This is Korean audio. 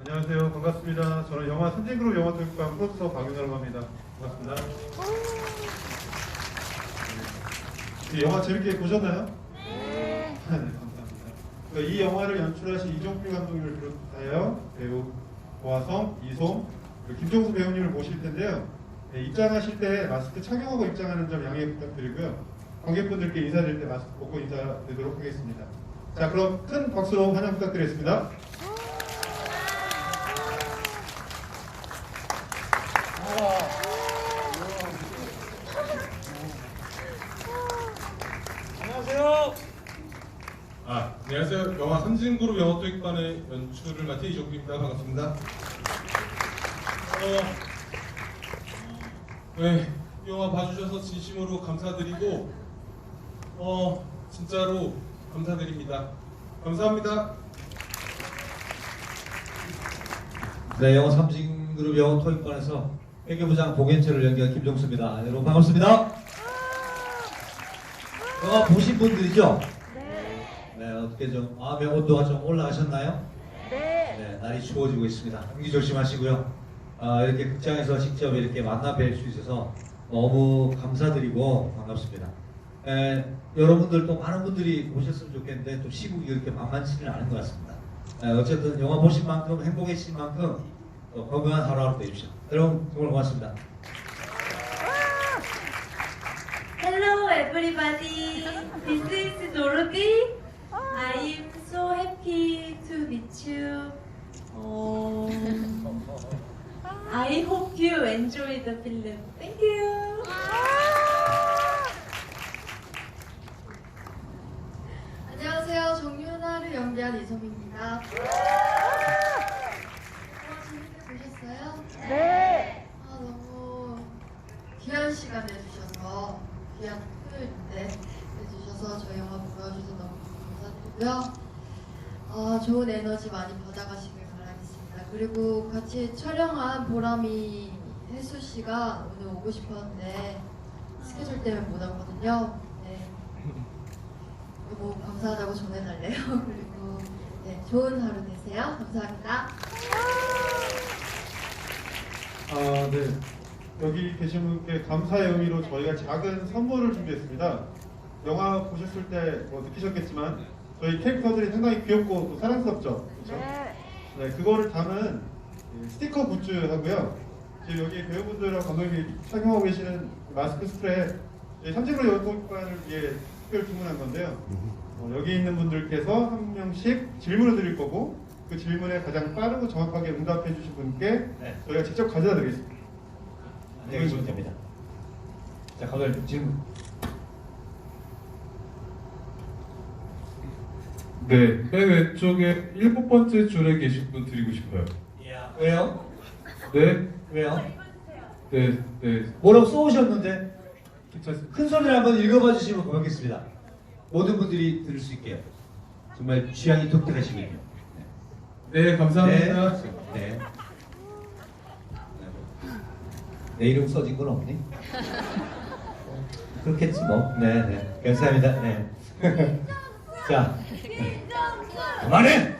안녕하세요. 반갑습니다. 저는 영화 선진그룹 영화교육관 프로듀서 박윤호라고 합니다. 반갑습니다. 네. 이 영화 재밌게 보셨나요? 네. 감사합니다. 그이 영화를 연출하신 이종필 감독님을 비롯하여 배우 고화성, 이솜, 그리고 김종수 배우님을 모실 텐데요. 네, 입장하실 때 마스크 착용하고 입장하는 점 양해 부탁드리고요. 관객분들께 인사드릴 때 마스크 벗고 인사드리도록 하겠습니다. 자, 그럼 큰 박수로 환영 부탁드리겠습니다. 안녕하세요. 아, 안녕하세요. 영화 선진그룹 영화도익반의 연출을 맡은 이종국입니다. 반갑습니다. 어, 네, 영화 봐주셔서 진심으로 감사드리고, 어, 진짜로 감사드립니다. 감사합니다. 네, 영어 삼진그룹 영어 토익반에서 회계부장 봉현철을 연기한 김종수입니다. 여러분 반갑습니다. 영화 보신 분들이죠? 네, 어떻게 좀 마음의 온도가 좀 올라가셨나요? 네, 날이 추워지고 있습니다. 감기 조심하시고요. 아, 이렇게 극장에서 직접 이렇게 만나 뵐 수 있어서 너무 감사드리고 반갑습니다. 에, 여러분들도 많은 분들이 오셨으면 좋겠는데 또 시국이 그렇게 만만치는 않은 것 같습니다. 에, 어쨌든 영화 보신 만큼 행복해진 만큼 또 건강한 하루하루 되십시오. 여러분 정말 고맙습니다. Hello everybody. This is Dorothy. I am so happy to meet you. Um, I hope you enjoy the film. Thank you. 안녕하세요. 정윤아를 연기한 이솜입니다. 어, 재밌게 보셨어요? 네. 아, 너무 귀한 시간 내주셔서 귀한 토요일인데 내주셔서 저희 영화 보여주셔서 너무 감사드리고요. 어, 좋은 에너지 많이 받아가시길 바라겠습니다. 그리고 같이 촬영한 보람이 혜수 씨가 오늘 오고 싶었는데 스케줄 때문에 못 왔거든요. 네. 그리고 감사하다고 전해달래요. 그리고 네, 좋은 하루 되세요. 감사합니다. 아, 네. 여기 계신 분께 감사의 의미로 저희가 작은 선물을 준비했습니다. 영화 보셨을 때 뭐 느끼셨겠지만 저희 캐릭터들이 상당히 귀엽고 또 사랑스럽죠. 그렇죠? 네, 그거를 담은 이 스티커 굿즈 하고요. 지금 여기 배우분들하고 감독님이 착용하고 계시는 마스크 스프레이 삼진으로 여권관을 위해 특별 주문한 건데요. 어, 여기 있는 분들께서 한 명씩 질문을 드릴 거고 그 질문에 가장 빠르고 정확하게 응답해 주신 분께 네. 저희가 직접 가져다 드리겠습니다. 안녕히 계시면 됩니다. 자, 감독님 질문. 네, 맨 왼쪽에 일곱 번째 줄에 계신 분 드리고 싶어요. 왜요? 네, 왜요? 네, 네, 뭐라고 써오셨는데 괜찮습니다. 큰 소리를 한번 읽어봐 주시면 고맙겠습니다. 모든 분들이 들을 수 있게요. 정말 취향이 독특하시군요. 네, 감사합니다. 네. 네. 내 이름 써진 건 없니? 그렇겠지 뭐. 네, 네. 감사합니다. 네. 자, 그만해.